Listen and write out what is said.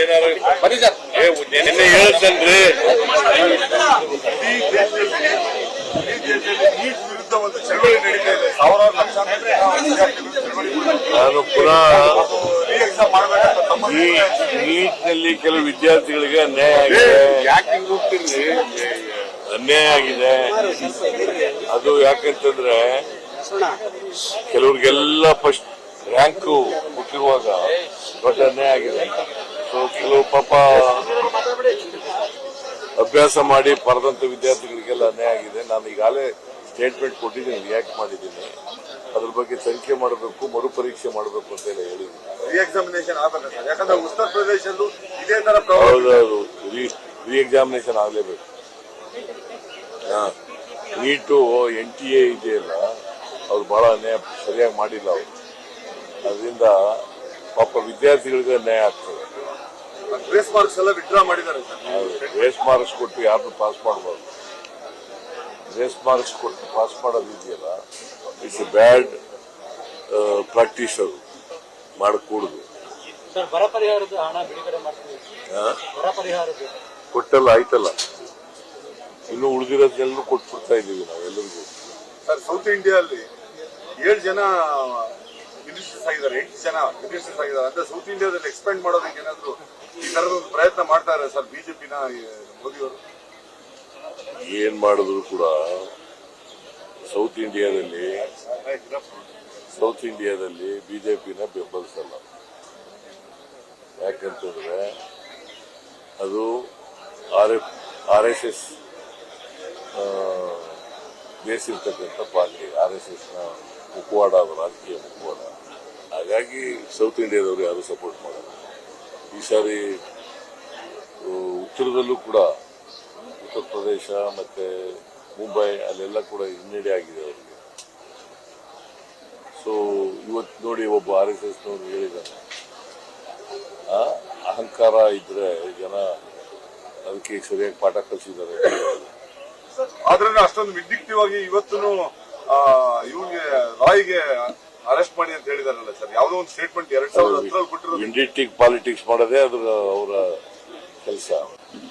ಏನಾರ ನಿನ್ನೆ ಮಾಡ್ತಾರೆ. ನಾನು ಪುನಃ ನೀಟ್ನಲ್ಲಿ ಕೆಲವು ವಿದ್ಯಾರ್ಥಿಗಳಿಗೆ ಅನ್ಯಾಯ ಆಗಿದೆ. ಅನ್ಯಾಯ ಆಗಿದೆ. ಅದು ಯಾಕಂತಂದ್ರೆ ಕೆಲವ್ರಿಗೆಲ್ಲ ಫಸ್ಟ್ ರ್ಯಾಂಕು ಮುಟ್ಟಿರುವಾಗ ದೊಡ್ಡ ಅನ್ಯಾಯ ಆಗಿದೆ. ಸೊ ಕೆಲವು ಪಾಪ ಅಭ್ಯಾಸ ಮಾಡಿ ಪರದಂತ ವಿದ್ಯಾರ್ಥಿಗಳಿಗೆಲ್ಲ ಅನ್ಯಾಯ ಆಗಿದೆ. ನಾನು ಈಗಾಗಲೇ ಸ್ಟೇಟ್ಮೆಂಟ್ ಕೊಟ್ಟಿದ್ದೀನಿ ರಿಯಾಕ್ಟ್ ಮಾಡಿದ್ದೀನಿ. ಅದ್ರ ಬಗ್ಗೆ ತನಿಖೆ ಮಾಡಬೇಕು ಮರುಪರೀಕ್ಷೆ ಮಾಡಬೇಕು ಅಂತ ಎಲ್ಲ ಹೇಳಿದ್ದೀನಿ. ಉತ್ತರ ರಿ ಎಕ್ಸಾಮಿನೇಷನ್ ಆಗಲೇಬೇಕು. ನೀಟು ಎನ್ ಟಿ ಎ ಇದೆಯಲ್ಲ ಅವ್ರು ಬಹಳ ಅನ್ಯಾಯ ಸರಿಯಾಗಿ ಮಾಡಿಲ್ಲ ಅವರು. ಅದರಿಂದ ಪಾಪ ವಿದ್ಯಾರ್ಥಿಗಳಿಗೆ ಅನ್ಯಾಯ ಆಗ್ತದೆ. ಗ್ರೇಸ್ ಮಾರ್ಕ್ಸ್ ಎಲ್ಲ ವಿಡ್ರಾ ಮಾಡಿದ್ದಾರೆ ಸರ್. ರೇಸ್ ಮಾರ್ಕ್ಸ್ ಕೊಟ್ಟು ಯಾರನ್ನು ಪಾಸ್ ಮಾಡಬಾರ್ದು. ರೇಸ್ ಮಾರ್ಕ್ಸ್ ಕೊಟ್ಟು ಪಾಸ್ ಮಾಡೋದು ಇದೆಯಲ್ಲ ಎ ಬ್ಯಾಡ್ ಪ್ರಾಕ್ಟೀಸ್ ಅದು. ಮಾಡಕೂಡುದು. ಸರ್ ಬರ ಪರಿಹಾರದ ಹಣ ಬಿಡುಗಡೆ ಮಾಡ್ತೀವಿ. ಬರ ಪರಿಹಾರದ. ಕೊಟ್ಟಲ್ಲ ಆಯ್ತಲ್ಲ? ಇನ್ನು ಉಳಿದಿರೋದೆಲ್ಲರೂ ಕೊಟ್ಬಿಡ್ತಾ ಇದ್ದೀವಿ ನಾವೆಲ್ಲರಿಗೂ ಸರ್ ಸೌತ್ ಇಂಡಿಯಾ ಅಲ್ಲಿ ಏಳು ಜನ ಇಂಡಸ್ಟ್ರೀಸ್ ಆಗಿದ್ದಾರೆ ಎಂಟು ಜನ ಇಂಡಸ್ಟ್ರೀಸ್ ಆಗಿದ್ದಾರೆ. ಅಂದ್ರೆ ಸೌತ್ ಇಂಡಿಯಾದಲ್ಲಿ ಎಕ್ಸ್ಪೆಂಡ್ ಮಾಡೋದಕ್ಕೆ ಏನಾದ್ರು ತರದ ಪ್ರಯತ್ನ ಮಾಡ್ತಾ ಸರ್, ಬಿಜೆಪಿನ ಮೋದಿಯವರು. ಏನ್ ಮಾಡಿದ್ರು ಕೂಡ ಸೌತ್ ಇಂಡಿಯಾದಲ್ಲಿ ಸೌತ್ ಇಂಡಿಯಾದಲ್ಲಿ ಬಿಜೆಪಿನ ಬೆಂಬಲಿಸಲ್ಲ. ಯಾಕಂತಂದ್ರೆ ಅದು R F, R S S ಬೇಸಿರ್ತಕ್ಕಂಥ party, R S ಎಸ್ನ ಮುಖವಾಡ, ಅದು ರಾಜಕೀಯ ಮುಖವಾಡ. ಹಾಗಾಗಿ ಸೌತ್ ಇಂಡಿಯಾದವರು ಯಾರು ಸಪೋರ್ಟ್ ಮಾಡಲ್ಲ. ಈ ಸಾರಿ ಉತ್ತರದಲ್ಲೂ ಕೂಡ ಉತ್ತರ ಪ್ರದೇಶ ಮತ್ತೆ ಮುಂಬೈ ಅಲ್ಲೆಲ್ಲ ಕೂಡ ಹಿನ್ನಡೆ ಆಗಿದೆ ಅವರಿಗೆ. ಸೊ ಇವತ್ತು ನೋಡಿ ಒಬ್ಬ ಆರ್ ಎಸ್ ಎಸ್ ನವರು ಹೇಳಿದ್ದಾನೆ ಆ, ಅಹಂಕಾರ ಇದ್ರೆ ಜನ ಅದಕ್ಕೆ ಸರಿಯಾಗಿ ಪಾಠ ಕಲಿಸಿದ್ದಾರೆ. ಆದ್ರೆ ಅಷ್ಟೊಂದು ವಿದ್ಯುಕ್ತವಾಗಿ ಇವತ್ತು ಇವನ್ಗೆ ರಾಯ್ಗೆ ಅರೆಸ್ಟ್ ಮಾಡಿ ಅಂತ ಹೇಳಿದಾರಲ್ಲ ಸರ್. ಯಾವುದೋ ಒಂದು ಸ್ಟೇಟ್ಮೆಂಟ್ ಎರಡ್ ಸಾವಿರದ ಹತ್ತರಲ್ಲಿ ಕೊಟ್ಟಿರೋದು. ಇಂಡಿಟಿಕ್ ಪಾಲಿಟಿಕ್ಸ್ ಮಾಡೋದೇ ಅದ್ರ ಅವರ ಕೆಲಸ.